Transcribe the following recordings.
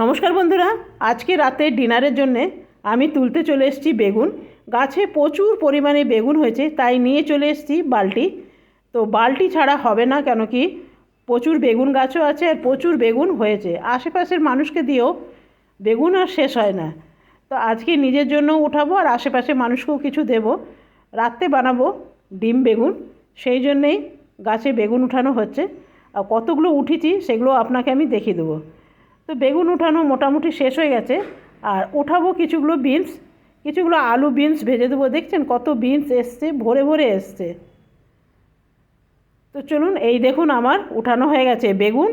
নমস্কার বন্ধুরা, আজকে রাতে ডিনারের জন্যে আমি তুলতে চলে এসেছি বেগুন। গাছে প্রচুর পরিমাণে বেগুন হয়েছে, তাই নিয়ে চলে এসেছি বালটি তো বালটি ছাড়া হবে না, কেন কি প্রচুর বেগুন গাছও আছে আর প্রচুর বেগুন হয়েছে। আশেপাশের মানুষকে দিয়েও বেগুন আর শেষ হয় না। তো আজকে নিজের জন্য উঠাবো আর আশেপাশে মানুষকেও কিছু দেব। রাত্রে বানাবো ডিম বেগুন, সেই জন্যেই গাছে বেগুন উঠানো হচ্ছে। আর কতগুলো উঠেছি, সেগুলো আপনাকে আমি দেখিয়ে দেবো। তো বেগুন উঠানো মোটামুটি শেষ হয়ে গেছে। আর ওঠাবো কিছুগুলো বিনস, কিছুগুলো আলু বিনস ভেজে দেবো। দেখছেন কত বিনস এসছে, ভরে ভরে এসছে। তো চলুন, এই দেখুন আমার উঠানো হয়ে গেছে বেগুন,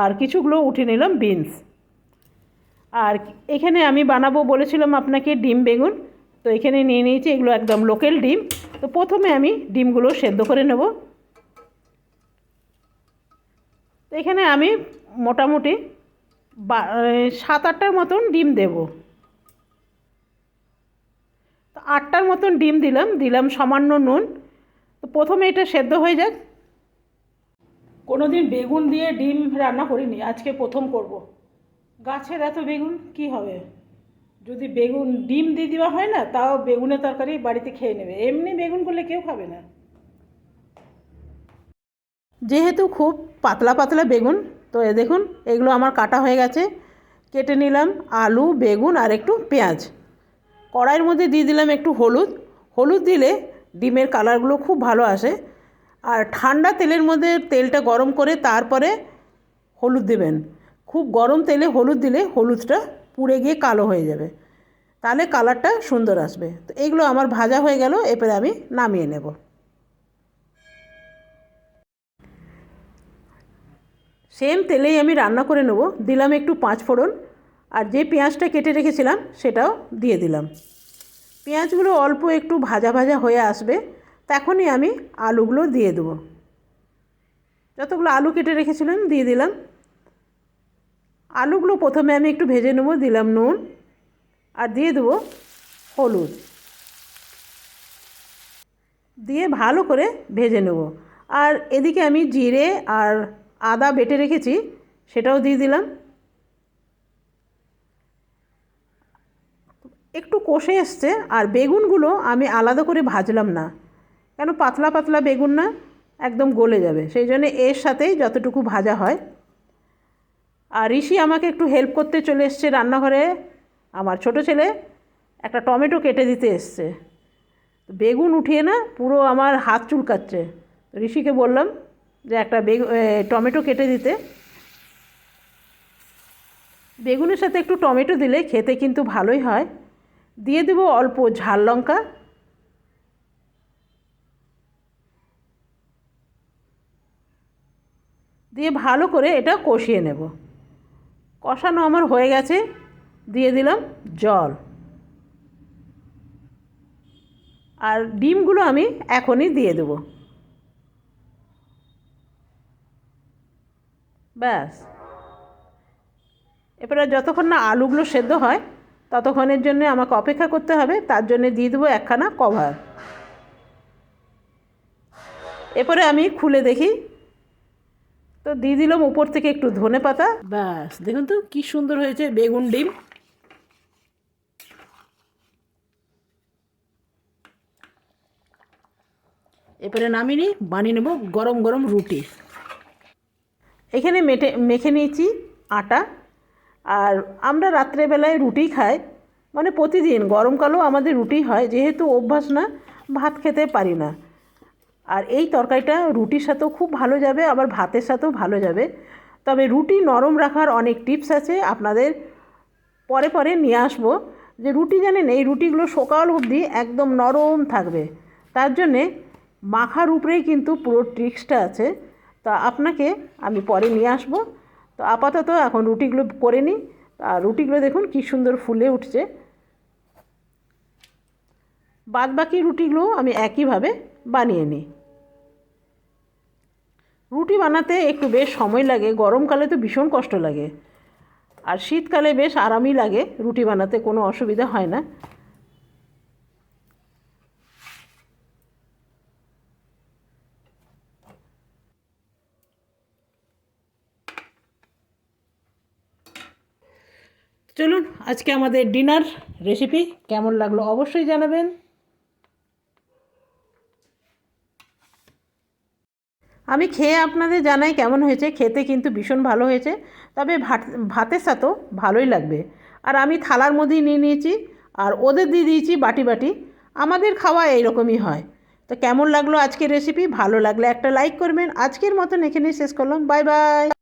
আর কিছুগুলো উঠে নিলাম বিনস। আর এখানে আমি বানাবো বলেছিলাম আপনাকে ডিম বেগুন, তো এখানে নিয়ে নিয়েছি এগুলো একদম লোকাল ডিম। তো প্রথমে আমি ডিমগুলো সেদ্ধ করে নেব। তো এখানে আমি মোটামুটি সাত আটটার মতন ডিম দেব। তো আটটার মতন ডিম দিলাম দিলাম সামান্য নুন। তো প্রথমে এটা সেদ্ধ হয়ে যাক। কোনো দিন বেগুন দিয়ে ডিম রান্না করিনি, আজকে প্রথম করব। গাছের এত বেগুন, কি হবে? যদি বেগুন ডিম দিয়ে দেওয়া হয় না, তাও বেগুনের তরকারি বাড়িতে খেয়ে নেবে। এমনি বেগুন করলে কেউ খাবে না। যেহেতু খুব পাতলা পাতলা বেগুন তো এ দেখুন, এগুলো আমার কাটা হয়ে গেছে। কেটে নিলাম আলু, বেগুন আর একটু পেঁয়াজ। কড়াইয়ের মধ্যে দিয়ে দিলাম একটু হলুদ। হলুদ দিলে ডিমের কালারগুলো খুব ভালো আসে। আর ঠান্ডা তেলের মধ্যে তেলটা গরম করে তারপরে হলুদ দেবেন। খুব গরম তেলে হলুদ দিলে হলুদটা পুড়ে গিয়ে কালো হয়ে যাবে। তাহলে কালারটা সুন্দর আসবে। তো এগুলো আমার ভাজা হয়ে গেল, এরপরে আমি নামিয়ে নেব। সেম তেলেই আমি রান্না করে নেব। দিলাম একটু পাঁচ ফোড়ন। আর যে পেঁয়াজটা কেটে রেখেছিলাম, সেটাও দিয়ে দিলাম। পেঁয়াজগুলো অল্প একটু ভাজা ভাজা হয়ে আসবে, তখনই আমি আলুগুলো দিয়ে দেবো। যতগুলো আলু কেটে রেখেছিলাম, দিয়ে দিলাম। আলুগুলো প্রথমে আমি একটু ভেজে নেব, দিলাম নুন। আর দিয়ে দেবো হলুদ। দিয়ে ভালো করে ভেজে নেব। আর এদিকে আমি জিরে আর আদা বেটে রেখেছি, সেটাও দিয়ে দিলাম। একটু কষে এসছে, আর বেগুনগুলো আমি আলাদা করে ভাজলাম না। কেন পাতলা পাতলা বেগুন না, একদম গলে যাবে। সেই জন্য এর সাথেই যতটুকু ভাজা হয়। আর ঋষি আমাকে একটু হেল্প করতে চলে এসছে রান্নাঘরে। আমার ছোট ছেলে একটা টমেটো কেটে দিতে এসছে। বেগুন উঠিয়ে না পুরো আমার হাত চুলকাচ্ছে। ঋষিকে বললাম যে একটা বেগ টমেটো কেটে দিতে। বেগুনের সাথে একটু টমেটো দিলে খেতে কিন্তু ভালোই হয়। দিয়ে দেবো অল্প ঝাল লঙ্কা। দিয়ে ভালো করে এটা কষিয়ে নেব। কষানো আমার হয়ে গেছে। দিয়ে দিলাম জল। আর ডিমগুলো আমি এখনই দিয়ে দেবো। ব্যাস। এরপরে যতক্ষণ না আলুগুলো সেদ্ধ হয়, ততক্ষণের জন্য আমাকে অপেক্ষা করতে হবে, তার জন্য দিয়ে দেবো একখানা কভার। এরপরে আমি খুলে দেখি, তো দিয়ে দিলাম উপর থেকে একটু ধনে পাতা। ব্যাস, দেখুন তো কী সুন্দর হয়েছে বেগুন ডিম। এরপরে নামিয়ে নিই, বানিয়ে নেব গরম গরম রুটি। এখানে মেটে, মেখে নিয়েছি আটা। আর আমরা রাত্রেবেলায় রুটি খাই। মানে প্রতিদিন গরমকালেও আমাদের রুটি হয়, যেহেতু অভ্যাস না, ভাত খেতে পারি না। আর এই তরকারিটা রুটির সাথেও খুব ভালো যাবে, আবার ভাতের সাথেও ভালো যাবে। তবে রুটি নরম রাখার অনেক টিপস আছে, আপনাদের পরে পরে নিয়ে আসব। যে রুটি জানেন, এই রুটিগুলো সকাল অবধি একদম নরম থাকবে। তার জন্যে মাখার উপরেই কিন্তু পুরো ট্রিক্সটা আছে। তা আপনাকে আমি পরে নিয়ে আসব। তো আপাতত এখন রুটিগুলো করে নিই। আর রুটিগুলো দেখুন কী সুন্দর ফুলে উঠছে। বাদ বাকি রুটিগুলো আমি একইভাবে বানিয়ে নিই। রুটি বানাতে একটু বেশ সময় লাগে গরমকালে তো ভীষণ কষ্ট লাগে। আর শীতকালে বেশ আরামই লাগে রুটি বানাতে, কোনো অসুবিধা হয় না। চলুন আজকে আমাদের ডিনার রেসিপি কেমন লাগল অবশ্যই জানাবেন। আমি খেয়ে আপনাদের জানাই কেমন হয়েছে, খেতে কিন্তু ভীষণ ভালো হয়েছে, তবে ভাত, ভাতের সাথেও ভালোই লাগবে। আর আমি থালার মধ্যেই নিয়ে নিয়েছি, আর ওদের দিয়ে দিয়েছি বাটি বাটি, আমাদের খাওয়া এইরকমই হয়। তো কেমন লাগল আজকের রেসিপি ভালো লাগলে একটা লাইক করবেন। আজকের মতন এখানেই শেষ করলাম। Bye bye